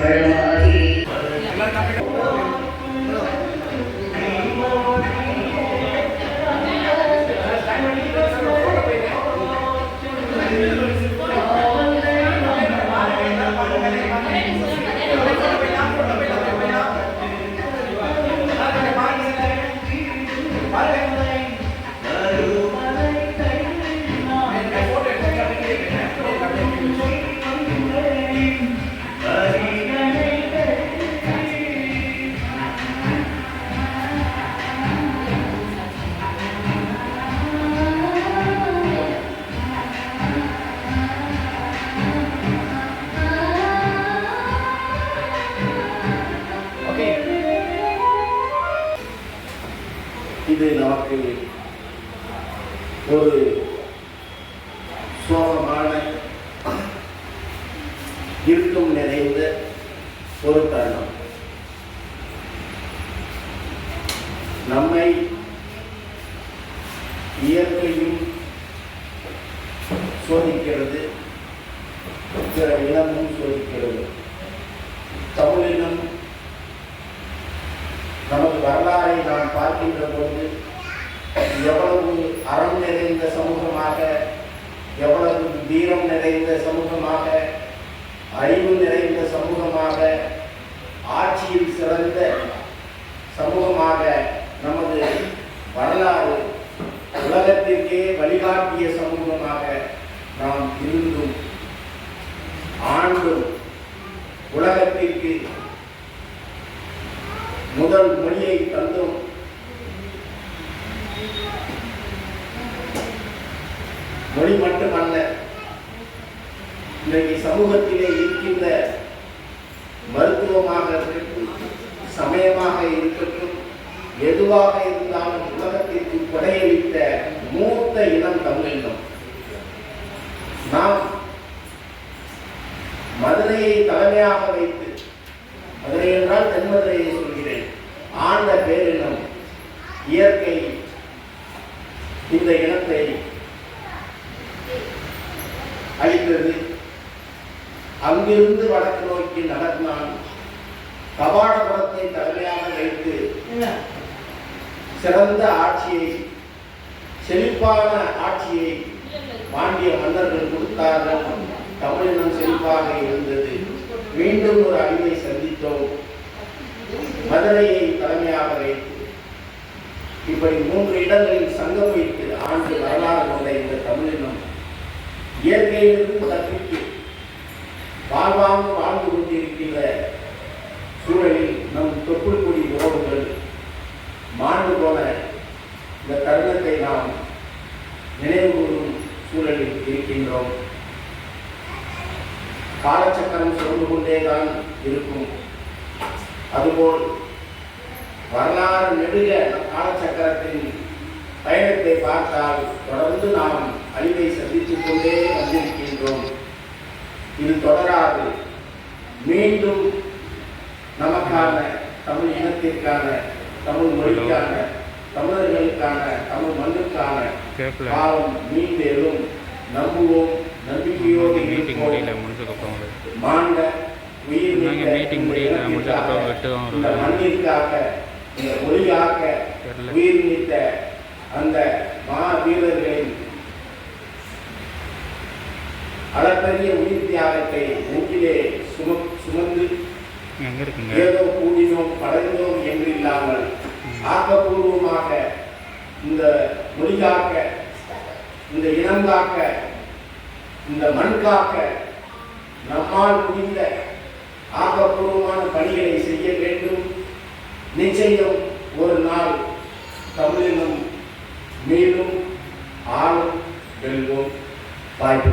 பழ நமக்கு ஒரு சோகமான இருட்டும் நிறைந்த ஒரு தருணம். நம்மை இயற்கையும் சோதிக்கிறது சில இனமும் சோதிக்கிறது தமிழினம் நமது வரலாறை நாம் பார்க்கின்ற போது எவ்வளவு அறம் நிறைந்த சமூகமாக எவ்வளவு வீரம் நிறைந்த சமூகமாக அறிவு நிறைந்த சமூகமாக ஆட்சியில் சிறந்த சமூகமாக நமது வரலாறு உலகத்திற்கே வழிகாட்டிய சமூகமாக நாம் இருந்தும் ஆண்டும் உலகத்திற்கு முதல் மொழியை தந்தோம். மொழி மட்டுமல்ல இன்றைக்கு சமூகத்திலே இருக்கின்ற மருத்துவமாக இருக்கட்டும் சமயமாக இருக்கட்டும் எதுவாக இருந்தாலும் உலகத்திற்கு கொடையளித்த மூத்த இனம் தமிழினம். நாம் மதுரையை தலைமையாக வைத்து மதுரை என்றால் தென்மதுரையை சொல்கிறேன். ஆண்ட பேரினம் இயற்கை இந்த இனத்தை அளித்தது அங்கிருந்து வடக்கு நோக்கி நகர்ந்தான். கபாடபுரத்தை தலைமையாக வைத்து சிறந்த ஆட்சியை செழிப்பான ஆட்சியை பாண்டிய மன்னர்கள் கொடுத்தார்கள். தமிழினம் செழிப்பாக இருந்தது. மீண்டும் ஒரு அழிவை சந்தித்தோம். மதுரையை தலைமையாக வைத்து இப்படி மூன்று இடங்களில் சங்கம் வைத்து ஆண்டு வரலாறு கொண்ட இந்த தமிழினம் இயற்கையிலிருந்து தப்பித்து வாழ்வாங்க வாழ்ந்து கொண்டிருக்கின்ற சூழலில் நம் தொப்புள் உறவுகள் மாண்டு போன இந்த தருணத்தை நாம் நினைவு கூறும் சூழலில் இருக்கின்றோம். காலச்சக்கரம் சுரந்து கொண்டே தான் இருக்கும். அதுபோல் வரலாறு நெடுக காலச்சக்கரத்தின் பயணத்தை பார்த்தால் தொடர்ந்து நாம் அழிவை சந்தித்துக் கொண்டே வந்திருக்கின்றோம். இது தொடராது. மீண்டும் நமக்கான தமிழ் இனத்திற்கான தமிழ் மொழிக்கான தமிழர்களுக்கான தமிழ் மண்ணுக்கான காலம் மீண்டெழும் நம்புவோம். நம்பிக்கையோடு இருப்போம். மாண்ட உயிர் மண்ணிற்காக இந்த தெரியல. உயிர் நீத்த அந்த மா வீரர்களின் அளப்பரிய உயிர் தியாகத்தை மூக்கிலே சும சுமந்து ஏதோ கூடினோம் படைந்தோம் என்று இல்லாமல் ஆக்கப்பூர்வமாக இந்த மொழி காக்க இந்த இனம் காக்க இந்த மண் காக்க நம்மால் முடிந்த ஆக்கப்பூர்வமான பணிகளை செய்ய நிச்சயம் ஒரு நாள் தமிழினம் மேலும் ஆளும் வெல்வோம். வாய்ப்பு